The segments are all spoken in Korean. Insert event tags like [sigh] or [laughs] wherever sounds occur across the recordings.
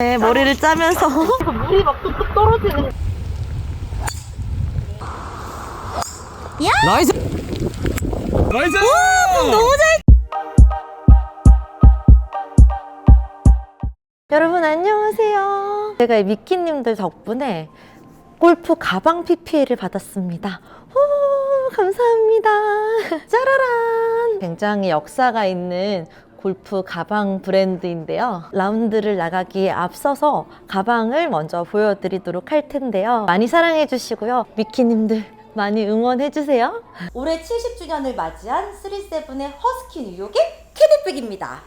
네, 머리를 짜면서 물이 막 뚝뚝 떨어지는. 나이스! 나이스! 너무 잘. 여러분 안녕하세요. 제가 이 미키님들 덕분에 골프 가방 PPL을 받았습니다. 오, 감사합니다. [laughs] 짜라란. 굉장히 역사가 있는 골프 가방 브랜드인데요. 라운드를 나가기에 앞서서 가방을 먼저 보여드리도록 할 텐데요. 많이 사랑해 주시고요. 미키님들 많이 응원해 주세요. 올해 70주년을 맞이한 37의 허스키 뉴욕의 캐디백입니다.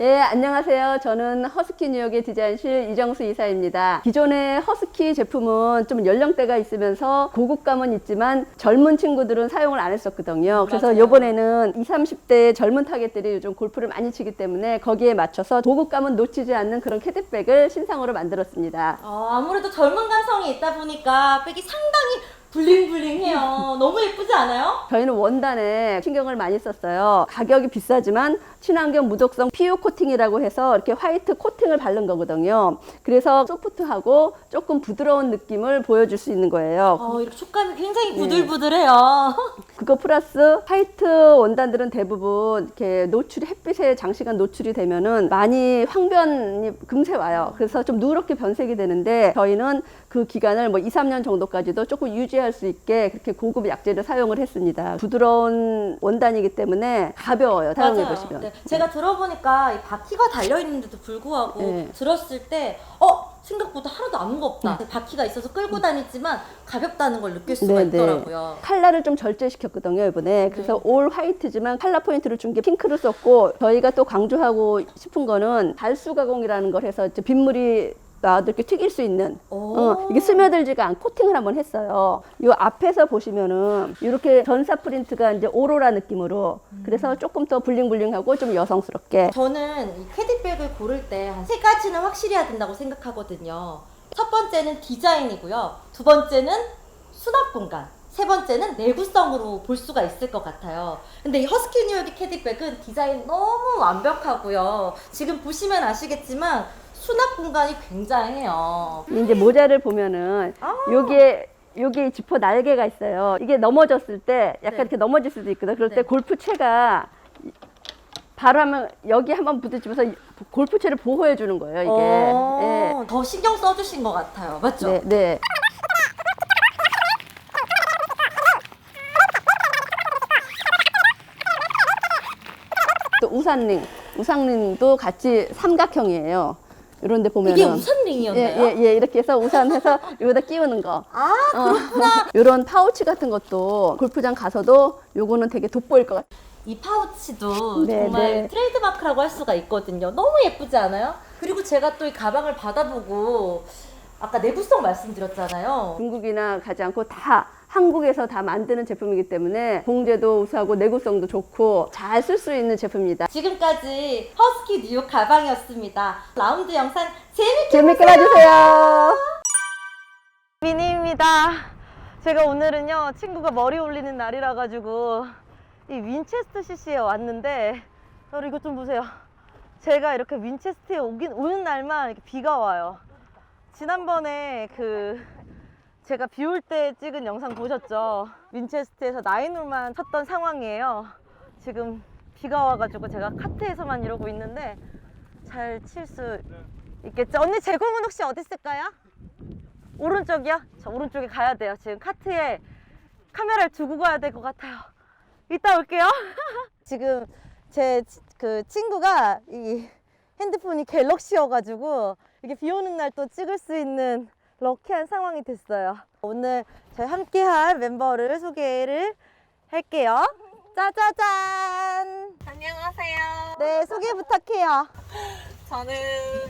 예, 안녕하세요. 저는 허스키 뉴욕의 디자인실 이정수 이사입니다. 기존의 허스키 제품은 좀 연령대가 있으면서 고급감은 있지만 젊은 친구들은 사용을 안 했었거든요. 그래서 맞아요. 이번에는 20, 30대 젊은 타겟들이 요즘 골프를 많이 치기 때문에 거기에 맞춰서 고급감은 놓치지 않는 그런 캐디백을 신상으로 만들었습니다. 어, 아무래도 젊은 감성이 있다 보니까 백이 상당히 블링블링해요. 너무 예쁘지 않아요? 저희는 원단에 신경을 많이 썼어요. 가격이 비싸지만 친환경 무독성 PU 코팅이라고 해서 이렇게 화이트 코팅을 바른 거거든요. 그래서 소프트하고 조금 부드러운 느낌을 보여줄 수 있는 거예요. 어, 이렇게 촉감이 굉장히 부들부들해요. [laughs] 그거 플러스 화이트 원단들은 대부분 이렇게 노출이 햇빛에 장시간 노출이 되면은 많이 황변이 금세 와요. 그래서 좀 누렇게 변색이 되는데 저희는 그 기간을 뭐 2, 3년 정도까지도 조금 유지할 수 있게 그렇게 고급 약재를 사용을 했습니다. 부드러운 원단이기 때문에 가벼워요. 사용해 보시면. 네, 제가 들어보니까 이 바퀴가 달려 있는데도 불구하고 네. 들었을 때, 어 생각보다 하나도 안 무겁다. 바퀴가 있어서 끌고 다니지만 가볍다는 걸 느낄 수가 네, 네. 있더라고요. 칼라를 좀 절제시켰거든요 이번에 그래서 올 화이트지만 칼라 포인트를 준 게 핑크를 썼고 저희가 또 강조하고 싶은 거는 발수 가공이라는 걸 해서 빗물이 나도 이렇게 튀길 수 있는 오. 어, 이게 스며들지가 않고 코팅을 한번 했어요. 이 앞에서 보시면은 이렇게 전사 프린트가 이제 오로라 느낌으로 그래서 조금 더 블링블링하고 좀 여성스럽게 저는 이 캐디백을 고를 때 한 세 가지는 확실히 해야 된다고 생각하거든요. 첫 번째는 디자인이고요. 두 번째는 수납 공간. 세 번째는 내구성으로 볼 수가 있을 것 같아요. 근데 이 허스키 뉴욕의 캐디백은 디자인 너무 완벽하고요. 지금 보시면 아시겠지만 수납 공간이 굉장해요. 이제 모자를 보면은 아. 여기에 여기 지퍼 날개가 있어요. 이게 넘어졌을 때 약간 네. 이렇게 넘어질 수도 있거든. 그럴 때 네. 골프채가 바로 하면 여기 한번 부딪히면서 이 골프채를 보호해 주는 거예요. 이게. 어, 더 신경 써주신 것 같아요. 맞죠? 네, 네. 또 우산링, 우산링도 같이 삼각형이에요. 이런 데 보면은 이게 우산링이었나요? 예, 예, 예. 이렇게 해서 우산 해서 [laughs] 여기다 끼우는 거. 아, 그렇구나. [laughs] 이런 파우치 같은 것도 골프장 가서도 요거는 되게 돋보일 것 같아요. 이 파우치도 네, 정말 네. 트레이드마크라고 할 수가 있거든요. 너무 예쁘지 않아요? 그리고 제가 또 이 가방을 받아보고 아까 내구성 말씀드렸잖아요. 중국이나 가지 않고 다 한국에서 다 만드는 제품이기 때문에 봉제도 우수하고 내구성도 좋고 잘 쓸 수 있는 제품입니다. 지금까지 허스키 뉴욕 가방이었습니다. 라운드 영상 재밌게 재밌게 봐주세요. 미니입니다. 제가 오늘은요 친구가 머리 올리는 날이라 가지고 이 윈체스터 CC에 왔는데 여러분 이거 좀 보세요. 제가 이렇게 윈체스터에 오긴 오는 날만 이렇게 비가 와요. 지난번에 그 제가 비 올 때 찍은 영상 보셨죠? 윈체스터에서 나인홀만 쳤던 상황이에요. 지금 비가 와가지고 제가 카트에서만 이러고 있는데 잘 칠 수 있겠죠? 언니 제 공은 혹시 어디 있을까요? 오른쪽이요? 저 오른쪽에 가야 돼요. 지금 카트에 카메라를 두고 가야 될 것 같아요. 이따 올게요. [laughs] 지금 제 그 친구가 이 핸드폰이 갤럭시여가지고 이게 비 오는 날 또 찍을 수 있는 럭키한 상황이 됐어요. 오늘 저희 함께할 멤버를 소개를 할게요. 짜자잔! 안녕하세요. 네, 소개 부탁해요. 저는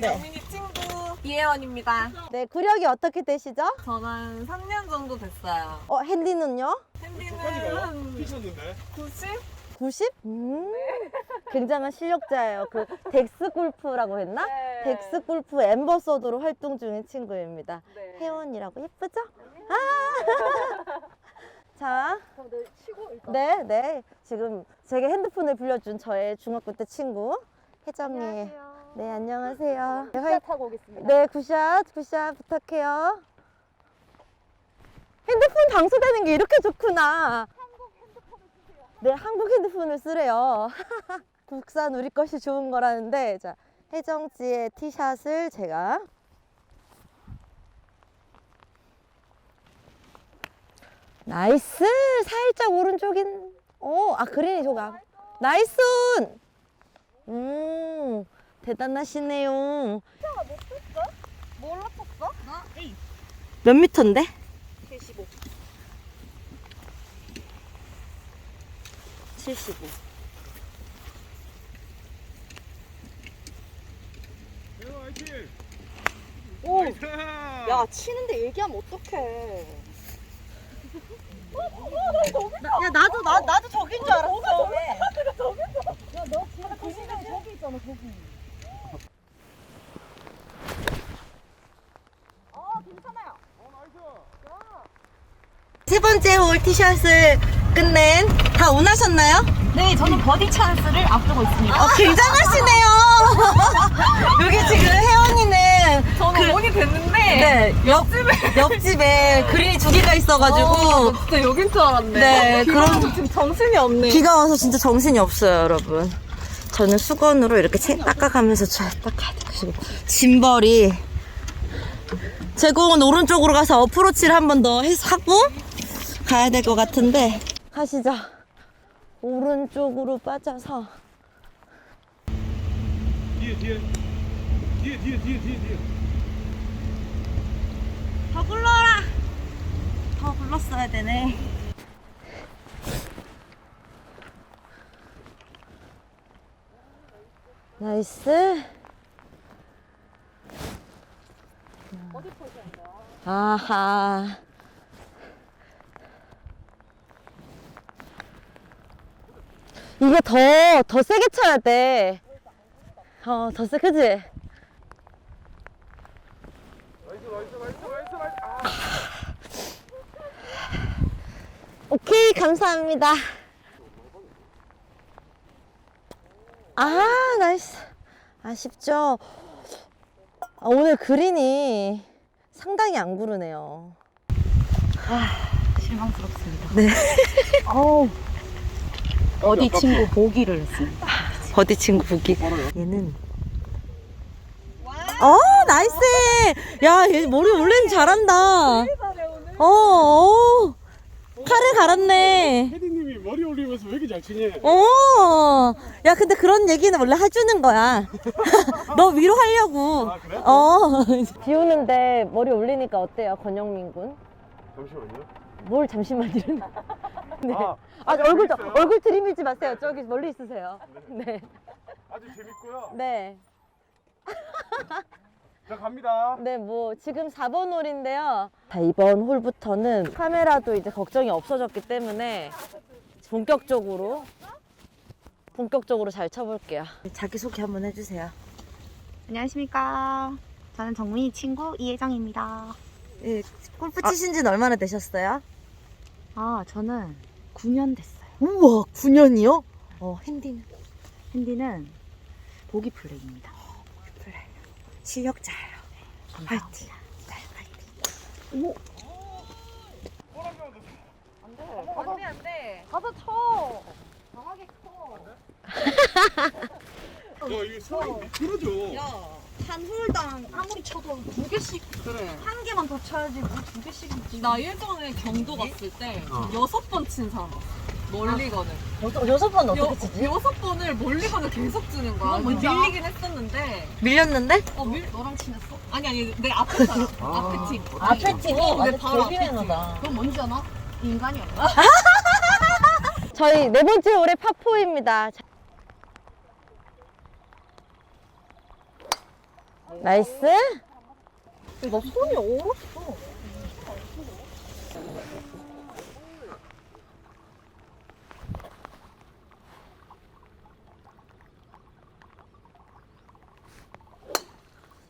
영민이 친구 이혜원입니다. 네, 구력이 어떻게 되시죠? 저는 3년 정도 됐어요. 어, 핸디는요? 핸디는 한 90? 90? 음, 굉장한 실력자예요. 그 덱스 골프라고 했나? 네. 덱스 골프 엠버서더로 활동 중인 친구입니다. 네. 혜원이라고 예쁘죠? 아! [laughs] 자, 네, 네. 지금 제게 핸드폰을 빌려준 저의 중학교 때 친구 혜정이. 네, 안녕하세요. 네, 굿샷 하고 오겠습니다. 네, 굿샷, 굿샷 부탁해요. 핸드폰 방수되는 게 이렇게 좋구나. 네, 한국 핸드폰을 쓰래요. [laughs] 국산 우리 것이 좋은 거라는데, 자, 혜정지의 티샷을 제가 나이스! 살짝 오른쪽인, 어, 아, 그린이 저가. 나이스! 음, 대단하시네요. 몇 미터인데? 75. 화이팅! 오! 야, 치는데 얘기하면 어떡해. 야, 나도, 나, 나도 저긴 줄 알았어. 세 번째 홀 티샷을 끝낸 다 원하셨나요? 네, 저는 버디 찬스를 앞두고 있습니다. 어, 굉장하시네요. [laughs] 여기 지금 혜원이는 저는 그- 온이 됐는데 네, 옆집에 옆집에 그린이 두 개가 있어가지고 어, 나 진짜 여긴 줄 알았네. 네, 와서 그럼- 지금 정신이 없네. 비가 와서 진짜 정신이 없어요, 여러분. 저는 수건으로 이렇게 채 닦아가면서 잘 돼가지고 짐벌이 제 공은 오른쪽으로 가서 어프로치를 한 번 더 하고 가야 될 것 같은데 가시죠. 오른쪽으로 빠져서 뒤에 뒤에 뒤에 뒤에 뒤에 뒤에 뒤에 더 굴러라. 더 굴렀어야 되네. 나이스. 아하. 이게 더, 더 세게 쳐야 돼. 어, 더 세, 그지? 아 오케이, 감사합니다. 아, 나이스. 아쉽죠? 아, 오늘 그린이 상당히 안 구르네요. 실망스럽습니다. 네. 어우. 어디 친구 보기를 했습니다. 버디 친구 보기. 얘는. 어, 나이스! 야, 얘 머리 원래는 잘한다. 어, 어. 칼을 갈았네. 헤디님이 머리 올리면서 왜 이렇게 잘 치니? 어, 야, 근데 그런 얘기는 원래 해주는 거야. [laughs] 너 위로 하려고. 아, 그래? 어. 비 오는데 머리 올리니까 어때요, 권영민 군? 잠시만요 뭘 잠시만요. 네. 아, 아, 얼굴, 좀- 재밌어요? 얼굴 들이밀지 마세요. 저기 멀리 있으세요. 네. 아주 재밌고요 네. [laughs] 자 갑니다 네, 뭐, 지금 4번 홀인데요. 자, 이번 홀부터는 카메라도 이제 걱정이 없어졌기 때문에 본격적으로, 본격적으로 잘 쳐볼게요. 자기 소개 한번 해주세요. 안녕하십니까. 저는 정민이 친구 이혜정입니다. 예, 골프 치신 지는 얼마나 되셨어요? 아, 저는 9년 됐어요. 우와, 9년이요? 어, 핸디는? 핸디는 보기 플레이입니다. 실력자예요. 화이팅. 안돼 안 돼. 가서 쳐. 강하게 쳐. [laughs] 야 이거 손이 미끄러져 야, 한 홀당 아무리 쳐도 두 개씩 그래 한 개만 더 쳐야지 뭐 두 개씩. 나 예전에 경도 갔을 때 여섯 번 친 사람. 멀리건을. 여섯, 여섯 번 여, 어떻게 치지? 여섯 번을 멀리건을 계속 주는 거야. 밀리긴 했었는데. 밀렸는데? 어, 밀, 너랑 친했어? 아니, 아니, 내 앞에 사람. 앞에 팀. 앞에 팀이 어, 내 완전 바로 앞에 팀. 그건 뭔지 아나? 인간이야. [laughs] [laughs] 저희 네 번째 홀의 파포입니다. 나이스. 나 손이 얼었어.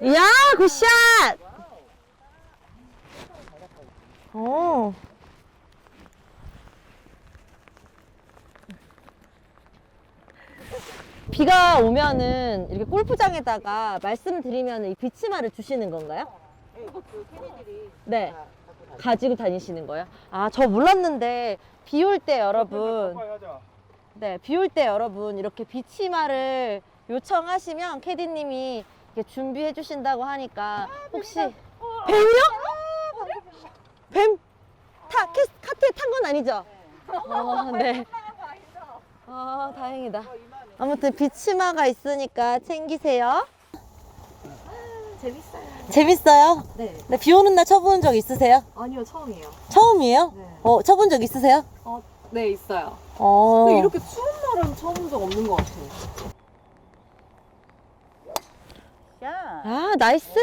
이야, 굿샷! 어. 비가 오면은 이렇게 골프장에다가 말씀드리면 이 비치마를 주시는 건가요? 네. 가지고 다니시는 거예요? 아, 저 몰랐는데 비 올 때 여러분. 네, 비 올 때 여러분 이렇게 비치마를 요청하시면 캐디님이 이렇게 준비해 주신다고 하니까 혹시 뱀이요? 뱀? 타, 캐, 카트에 탄 건 아니죠? 어, 네. 아, 다행이다. 아무튼 비치마가 있으니까 챙기세요. 재밌어요. 재밌어요? 네. 네, 비 오는 날 쳐본 적 있으세요? 아니요, 처음이에요. 처음이에요? 네. 어, 쳐본 적 있으세요? 네, 있어요. 어. 근데 이렇게 추운 날은 쳐본 적 없는 것 같아요. 아, 나이스!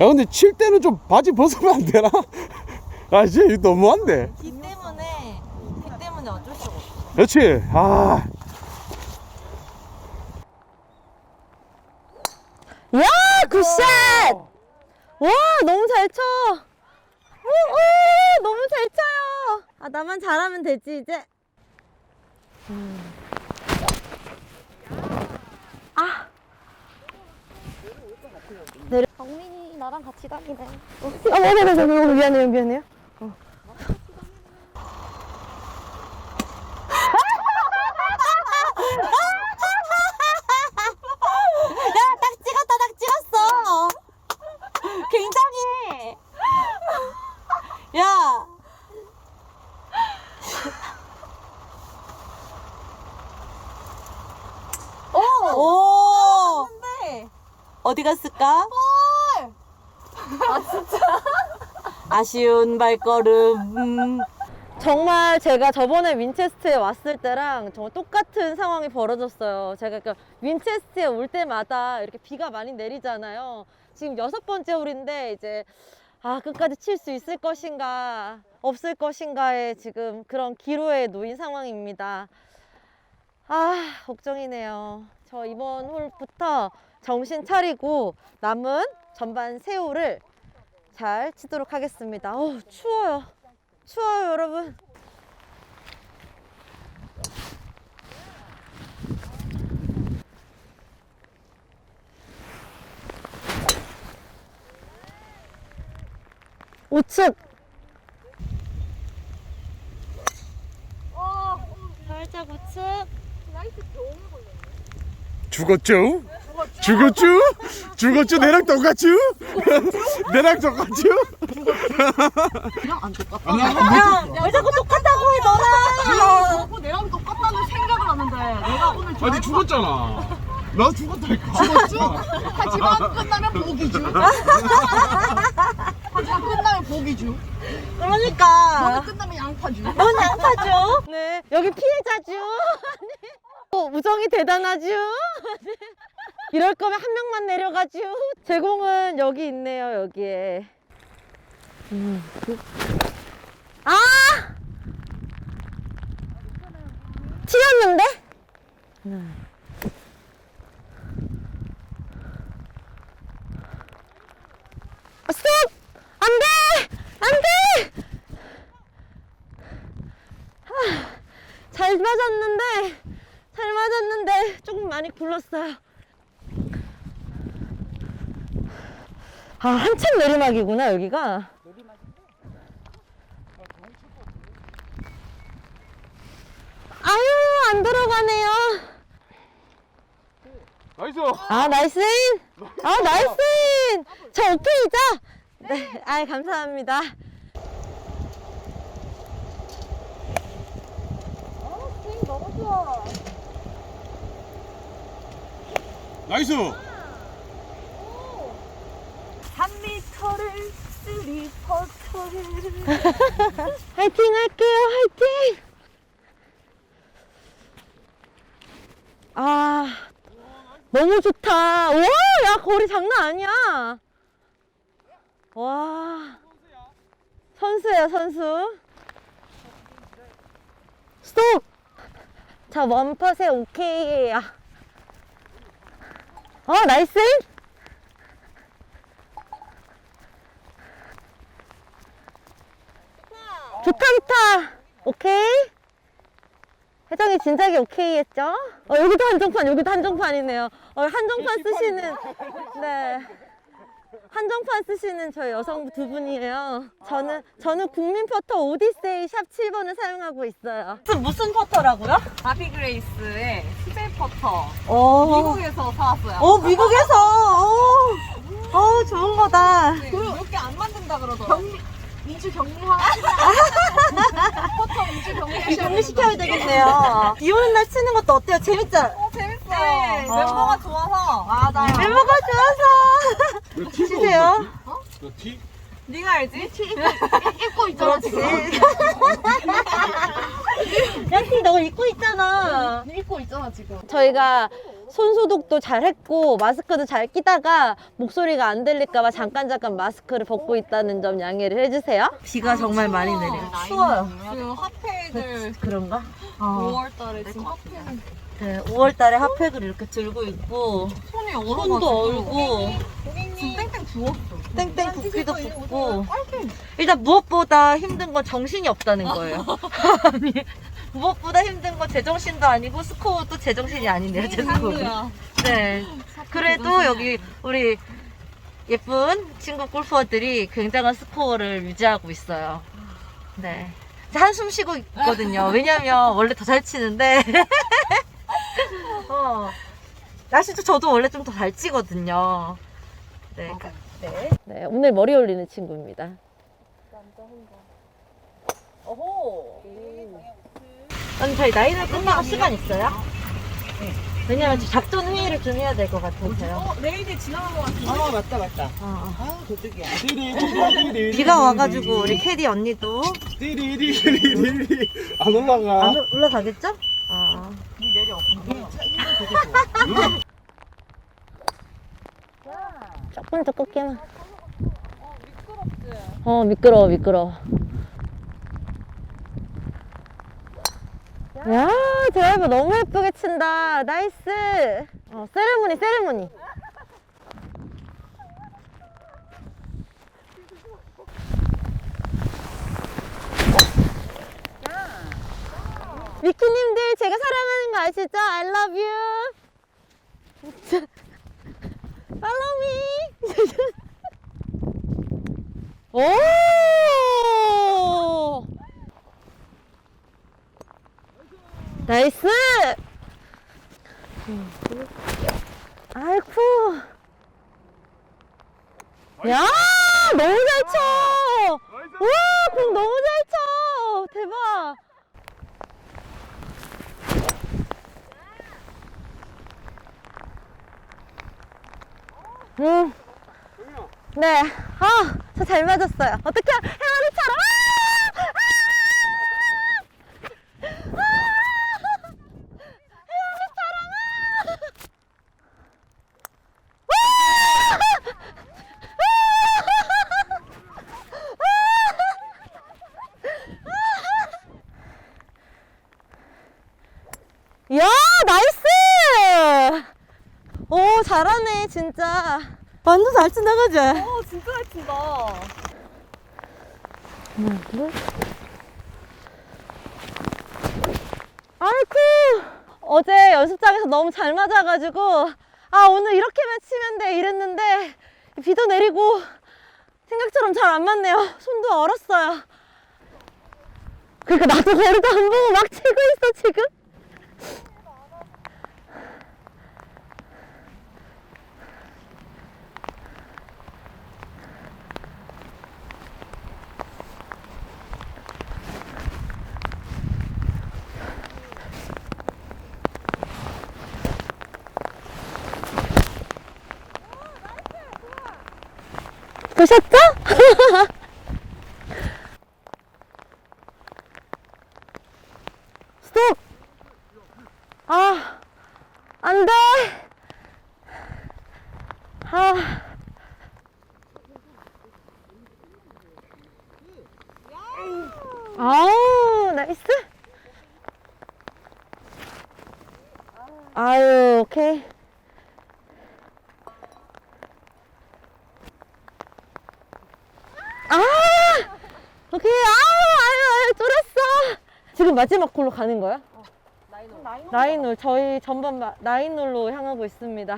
야 근데 칠 때는 좀 바지 벗으면 안 되나? [laughs] 아 진짜 이거 너무한데. 비 때문에, 비 때문에 어쩔 수가 없어. 그렇지. 아 야, 굿샷! 와, 너무 잘 쳐! 오, 오, 너무 잘 쳐요! 아, 나만 잘하면 되지, 이제. 음. 아! 내려. 정민이 나랑 같이 다니네. 아, 네네네, 미안해요, 미안해요. 어. 야, 딱 찍었다, 딱 찍었어. 굉장히. 야. 오! 오! 어디 갔을까? [laughs] 아쉬운 발걸음. 음. 정말 제가 저번에 윈체스트에 왔을 때랑 정말 똑같은 상황이 벌어졌어요. 제가 그 윈체스트에 올 때마다 이렇게 비가 많이 내리잖아요. 지금 여섯 번째 홀인데 이제 아 끝까지 칠 수 있을 것인가 없을 것인가에 지금 그런 기로에 놓인 상황입니다. 아 걱정이네요. 저 이번 홀부터 정신 차리고 남은 전반 세 홀을 잘 치도록 하겠습니다. 어우, 추워요. 추워요, 여러분. 우측. 살짝 우측. 죽었죠? 죽었죠? 죽었죠? 내랑 똑같죠? [laughs] 내랑 똑같죠? 야, 왜 자꾸 똑같다고 해, 너랑! 어, 내랑 똑같다는 생각을 하는데 내가 오늘 아니 죽었잖아. [laughs] 나 죽었다니까. 하지만 끝나면 복이죠. 하지만 끝나면 복이죠. 그러니까. 끝나면 양파죠. 넌 양파죠? 네. 여기 피해자죠? [laughs] 어, 우정이 대단하죠? [laughs] 이럴 거면 한 명만 내려가죠? 제공은 여기 있네요, 여기에. 음. 아! 튀었는데? 아, 스톱! 안 돼! 안 돼! 잘 맞았는데 잘 맞았는데 조금 많이 굴렀어요. 아 한참 내리막이구나 여기가. 아유 안 들어가네요. 나이스. 아 나이스 인. 아 나이스 인. 저 오케이죠? 네. 아 감사합니다. 나이스. 3m를 쓰리 퍼터를 [laughs] 화이팅 할게요, 화이팅! 아, 너무 좋다. 와, 야, 거리 장난 아니야. 와, 선수야, 선수. 스톱! 자, 원퍼세 오케이야. 어, 나이스! 좋다, 좋다. 오케이. 혜정이 진작에 오케이 했죠? 어, 여기도 한정판, 여기도 한정판이네요. 어, 한정판 쓰시는, 네. 한정판 쓰시는 저희 여성 두 분이에요. 저는, 저는 국민 퍼터 오디세이 샵 7번을 사용하고 있어요. 무슨, 무슨 퍼터라고요? 바비 그레이스의 퍼터. 어, 미국에서 사왔어요. 어, 미국에서, 어, 어, 좋은 거다. 네, 몇개 안 만든다 그러더라고요. 인주 격리하 퍼터 인주 격리하셔야 격리시켜야 되겠네요. 비 오는 날 치는 것도 어때요? 재밌죠? 어, 재밌어요. 네. 멤버가 좋아서. 맞아요. 멤버가 좋아서. 치세요. 너 티? 네가 알지? 입고 있잖아 지금. [laughs] 양티 너 입고 있잖아. 입고 있잖아 지금. 저희가 손 소독도 잘 했고 마스크도 잘 끼다가 목소리가 안 들릴까봐 잠깐 잠깐 마스크를 벗고 있다는 점 양해를 해주세요. 비가 정말 많이 내려요. 추워요. 지금 핫팩을 그런가? 5월달에 지금 핫팩을 네, 5월달에 핫팩을 이렇게 들고 있고 손이 손도. 얼고 지금 땡땡 부었어. 땡땡 붓기도 붓고 일단 무엇보다 힘든 건 정신이 없다는 거예요. [laughs] [laughs] 아니, 무엇보다 힘든 건 제정신도 아니고 스코어도 제정신이 아니네요. 제 스코어. 친구야. 네. 그래도 여기 우리 예쁜 친구 골퍼들이 굉장한 스코어를 유지하고 있어요. 네. 한숨 쉬고 있거든요. 왜냐면 원래 더 잘 치는데. [laughs] 어. 날씨도 저도 원래 좀 더잘 치거든요. 네. 네. 네. 오늘 머리 올리는 친구입니다. 어호. 언니 저희 나이를 끝나고 시간 있어요? 왜냐면 저 작전 회의를 좀 해야 될 것 같아서요. 어, 내일이 지나간 것 같은데. 아 맞다 맞다. 어. 아 저쪽이야. 띠리리리리리. 비가 와가지고 우리 캐디 언니도 띠리리리리리 안 올라가. 안 올- 올라가겠죠? 아. 조금 더 꺾기만. 어 미끄러워 미끄러워. 야 드라이버 너무 예쁘게 친다. 나이스. 어 세레모니 세레모니. 미키님들 제가 사랑하는 거 아시죠? I love you. [laughs] Follow me. [laughs] 오. 나이스. 아이쿠. 야, 너무 잘 쳐. 와, 공 너무 잘 쳐. 대박. 음. 네. 아, 저 잘 맞았어요. 어떻게 해마리처럼. 아! 아! 아! 해마리처럼. 아! 야, 나이스! 오, 잘하네, 진짜. 완전 잘 친다, 그지? 어, 진짜 잘 친다. 아이쿠! 어제 연습장에서 너무 잘 맞아가지고, 아, 오늘 이렇게만 치면 돼, 이랬는데, 비도 내리고, 생각처럼 잘 안 맞네요. 손도 얼었어요. 그러니까 나도 거리도 안 보고 막 치고 있어, 지금. 보셨죠? [laughs] 스톱! 아, 안 돼! 아. 아우, 나이스! 아유, 오케이. 아! 오케이. 아우, 아유, 아유, 쫄았어. 지금 마지막 골로 가는 거야? 나인홀 저희 전반 마- 나인홀로 향하고 있습니다.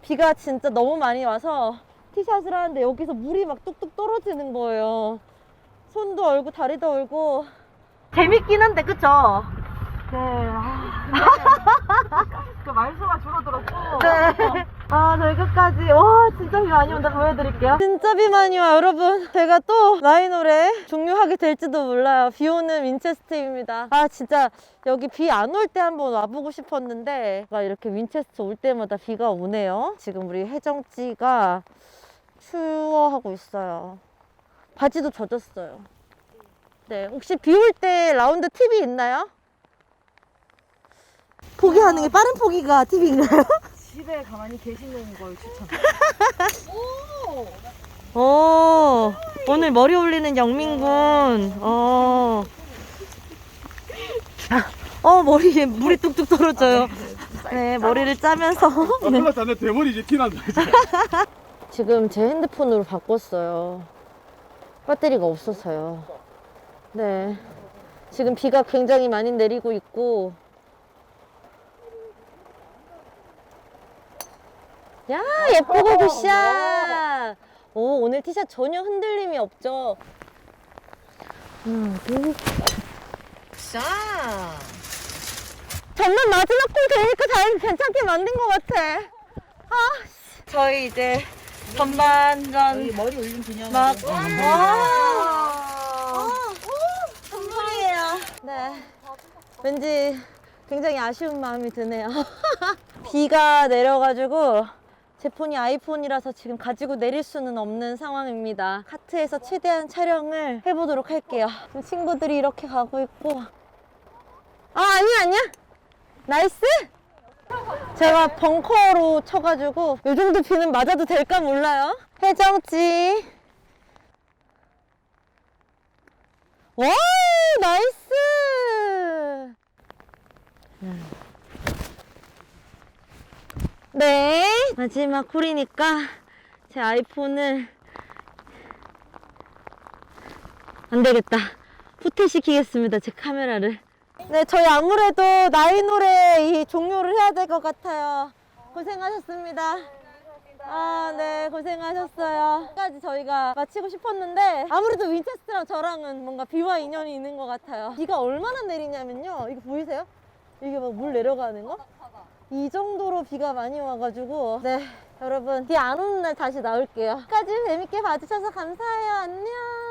비가 진짜 너무 많이 와서 티샷을 하는데 여기서 물이 막 뚝뚝 떨어지는 거예요. 손도 얼고 다리도 얼고 재밌긴 한데 그쵸? 네. [laughs] 그 말수가 줄어들었고. 네. 아, 저희 끝까지. 와, 진짜 비 많이 온다 보여드릴게요. 진짜 비 많이 와, 여러분. 제가 또 라이노래 종료하게 될지도 몰라요. 비 오는 윈체스트입니다. 아, 진짜 여기 비 안 올 때 한번 와보고 싶었는데, 막 이렇게 윈체스트 올 때마다 비가 오네요. 지금 우리 혜정찌가 추워하고 있어요. 바지도 젖었어요. 네, 혹시 비 올 때 라운드 팁이 있나요? 포기하는 게 빠른 포기가 팁인가요? 집에 가만히 계시는 걸 추천. 오, 오늘 머리 올리는 영민군. 어. 어, 머리에 물이 뚝뚝 떨어져요. 네, 머리를 짜면서. 아, 큰일 났다. 내 대머리 이제 티난다. 이제. [laughs] 지금 제 핸드폰으로 바꿨어요. 배터리가 없어서요. 네. 지금 비가 굉장히 많이 내리고 있고. 야, 예쁘고 굿샷! 오, 오늘 티샷 전혀 흔들림이 없죠? 굿샷! 정말 마지막 골 되니까 잘 괜찮게 만든 것 같아. 아, 씨. 저희 이제 전반전 머리 올린. 막 와. 선물이에요. 네. 왠지 굉장히 아쉬운 마음이 드네요. [laughs] 비가 내려가지고 제 폰이 아이폰이라서 지금 가지고 내릴 수는 없는 상황입니다. 카트에서 최대한 촬영을 해보도록 할게요. 지금 친구들이 이렇게 가고 있고. 아, 아니야, 아니야. 나이스! 제가 벙커로 쳐가지고 이 정도 비는 맞아도 될까 몰라요. 해정지. 와 나이스. 네 마지막 홀이니까 제 아이폰을 안 되겠다. 후퇴 시키겠습니다. 제 카메라를. 네, 저희 아무래도 나이 노래 이 종료를 해야 될 것 같아요. 고생하셨습니다. 아, 네, 고생하셨어요. 까지 저희가 마치고 싶었는데 아무래도 윈체스트랑 저랑은 뭔가 비와 인연이 있는 것 같아요. 비가 얼마나 내리냐면요. 이거 보이세요? 이게 막 물 내려가는 거? 이 정도로 비가 많이 와가지고 네, 여러분 비 안 오는 날 다시 나올게요. 끝까지 재밌게 봐주셔서 감사해요. 안녕.